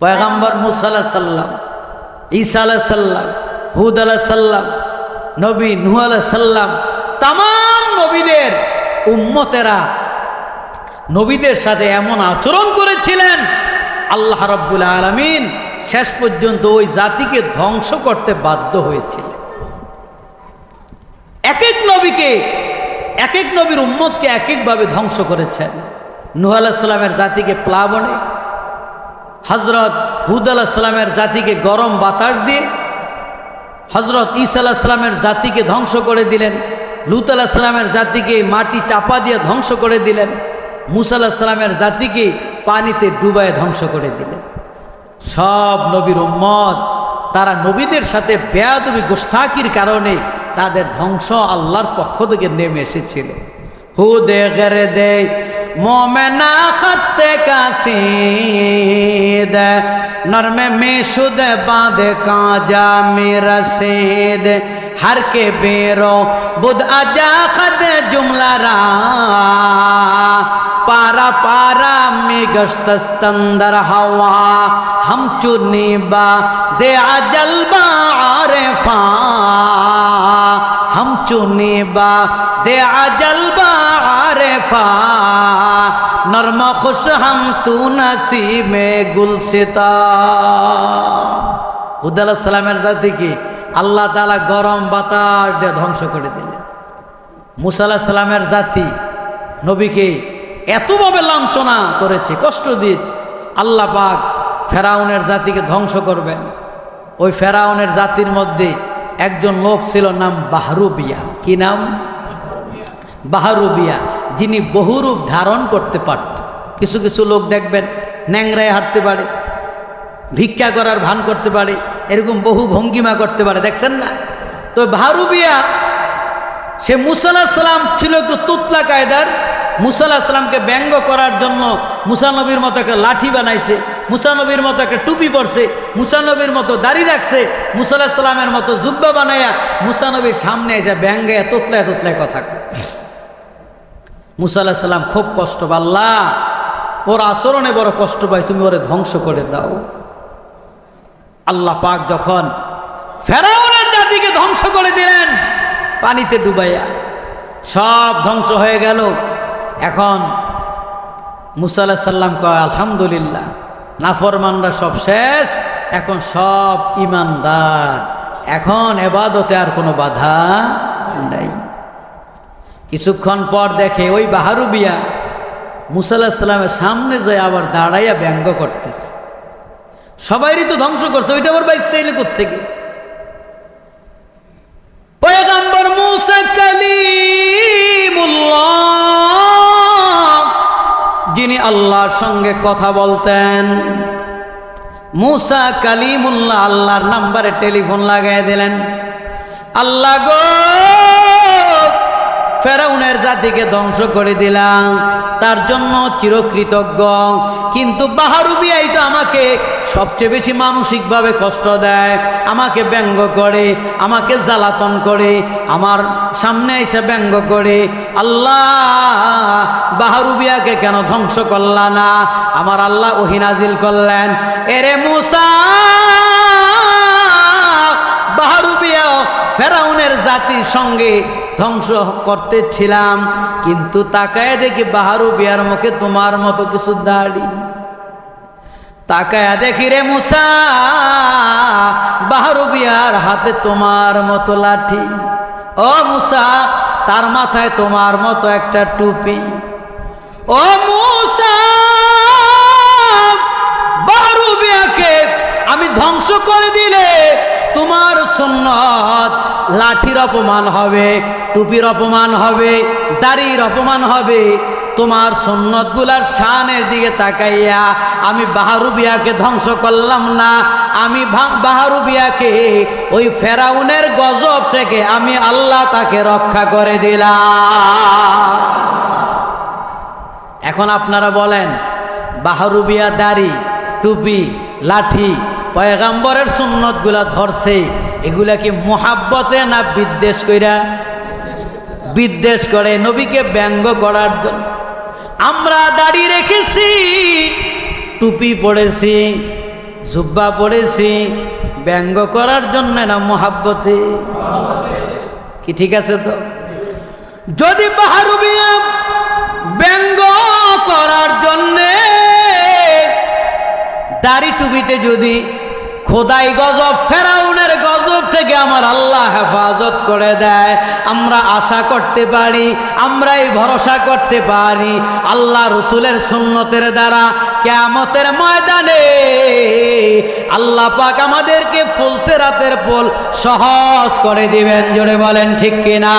পয়গাম্বর মুসা আলাহ সাল্লাম ঈসা আলাহ সাল্লাম হুদ আলাহ সাল্লাম নবী নুহ আলাহ সাল্লাম তাম নবীদের উম্মতেরা নবীদের সাথে এমন আচরণ করেছিলেন, আল্লাহ রব্বুল আলমিন শেষ পর্যন্ত ওই জাতিকে ধ্বংস করতে বাধ্য হয়েছিলেন। এক এক নবীকে এক এক নবীর উম্মতকে এক একভাবে ধ্বংস করেছেন। নুহ আলাহিসাল্লামের জাতিকে প্লাবনে হজরত হুদ আলাহিসাল্লামের জাতিকে গরম বাতাস দিয়ে হজরত ঈসা আলাহিসাল্লামের জাতিকে ধ্বংস করে দিলেন, লুত আলাহিসাল্লামের জাতিকে মাটি চাপা দিয়ে ধ্বংস করে দিলেন, মুসা আলাহিসাল্লামের জাতিকে পানিতে ডুবায় ধ্বংস করে দিলেন। সব নবীর উম্মত, তারা নবীদের সাথে বেয়াদবি গোস্তাকির কারণে তাদের ধ্বংস আল্লাহর পক্ষ থেকে নেমে এসেছিল। হু দে গেরে দে মোমেনা খত্তে কাসিদ নরমে মেশুদ বাঁধে কাজা মেরা সেদ हर के बेरो बुध अजा खद जुमला रा पारा पारा में गश्तस्तंदर हवा हम चुनी बा दे अजल बारफा हम चुनी बा दे अजल बारफा আমার মখস হাম তু নাসিমে গুলসিতা হুদ আলাহ সালামের জাতিকে আল্লাহ তালা গরম বাতাস দিয়ে ধ্বংস করে দিলেন। মুসাল্লাহ সালামের জাতি নবীকে এতভাবে লাঞ্ছনা করেছে, কষ্ট দিয়েছে। আল্লাহ পাক ফেরাউনের জাতিকে ধ্বংস করবেন। ওই ফেরাউনের জাতির মধ্যে একজন লোক ছিল নাম বাহরুবিয়া। কি নাম? বাহরুবিয়া। যিনি বহুরূপ ধারণ করতে পারত। কিছু কিছু লোক দেখবেন ন্যাংরায় হাঁটতে পারে, ভিক্ষা করার ভান করতে পারে, এরকম বহু ভঙ্গিমা করতে পারে, দেখছেন না? তো ভারুবিয়া, সে মুসাল্লাহ সাল্লাম ছিল একটু তুতলা কায়দার মুসাল্লাহ সাল্লামকে ব্যঙ্গ করার জন্য মুসানবীর মতো একটা লাঠি বানাইছে মুসানবীর মতো একটা টুপি পরছে মুসানবীর মতো দাড়ি রাখছে মুসাল্লাহ সাল্লামের মতো জুব্বা বানাইয়া মুসানবীর সামনে এসে ব্যঙ্গে তোতলায় তোতলায় কথা কয় মুসাল্লাহ সাল্লাম খুব কষ্ট পাল্লা ওর আচরণে বড় কষ্ট পাই তুমি ওরে ধ্বংস করে দাও। আল্লাহ পাক যখন ফেরাউনের জাতিকে ধ্বংস করে দিলেন, পানিতে ডুবাইয়া, সব ধ্বংস হয়ে গেল। এখন মুসাল্লাহ সাল্লাম কয়, আলহামদুলিল্লাহ, নাফরমানরা সব শেষ, এখন সব ইমানদার। এখন এবাদতে আর কোনো বাধা নাই। কিছুক্ষণ পর দেখে ওই বাহারুবিয়া মুসাল্লাহ সাল্লামের সামনে যায় আবার দাঁড়াইয়া ব্যঙ্গ করতেছে। সবাইরই তো ধ্বংস করছে, ওইটা আবার বাইশ চাইলে থেকে পয়গাম্বর মুসা কালিমুল্লাহ, যিনি আল্লাহর সঙ্গে কথা বলতেন। মুসা কালিমুল্লাহ আল্লাহর নাম্বারে টেলিফোন লাগাই দিলেন, আল্লাহ গো ফেরাউনের জাতিকে ধ্বংস করে দিলাম। তার জন্য চিরকৃতজ্ঞ। কিন্তু বাহারুবিয়াই তো আমাকে সবচেয়ে বেশি মানসিকভাবে কষ্ট দেয়। আমাকে ব্যঙ্গ করে, আমাকে জ্বালাতন করে, আমার সামনে এসে ব্যঙ্গ করে। আল্লাহ বাহারুবিয়াকে কেন ধ্বংস করলা না? আমার আল্লাহ ওহিনাজিল করলেন। এরে মুসা বাহারুবিয়া ফেরাউনের জাতির সঙ্গে ধ্বংস করতেছিলাম, কিন্তু তাকায় দেখি বাহারু বিয়ার মুখে তোমার মতো কিছু দাড়ি। তাকায় দেখি রে মুসা, বাহারু বিয়ার হাতে তোমার মতো লাঠি। ও মুসা, তার মাথায় তোমার মতো একটা টুপি। ও মুসা আমি ধ্বংস করে দিলে তোমার সুন্নত লাঠির অপমান হবে, টুপির অপমান হবে, দাড়ির অপমান হবে। তোমার সন্ন্যতগুলার শানের দিকে তাকাইয়া আমি বাহারুবিয়াকে ধ্বংস করলাম না, আমি বাহারুবিয়াকে ওই ফেরাউনের গজব থেকে আমি আল্লাহ তাকে রক্ষা করে দিলাম। এখন আপনারা বলেন বাহারুবিয়া দাড়ি, টুপি, লাঠি, পয়গাম্বরের সুন্নতগুলা ধরছে এগুলা কি মোহাব্বতে না বিদ্বেষ কইরা? বিদ্বেষ করে নবীকে ব্যঙ্গ করার জন্য। আমরা দাড়ি রেখেছি, টুপি পড়েছি জুব্বা পড়েছি ব্যঙ্গ করার জন্য না মহাব্বতে? কি ঠিক আছে তো? যদি বাহারুবিয়া ব্যঙ্গ করার জন্যে দাড়ি টুপিতে যদি খোদাই গজব, ফেরাউনের গজব থেকে আমার আল্লাহ হেফাজত করে দেয়। আমরা আশা করতে পারি, আমরাই ভরসা করতে পারি। আল্লাহ রসুলের সুন্নতের দ্বারা কেয়ামতের ময়দানে আল্লাহ পাক আমাদেরকে ফুলসে রাতের পোল সহজ করে দিবেন। জোরে বলেন, ঠিক কিনা?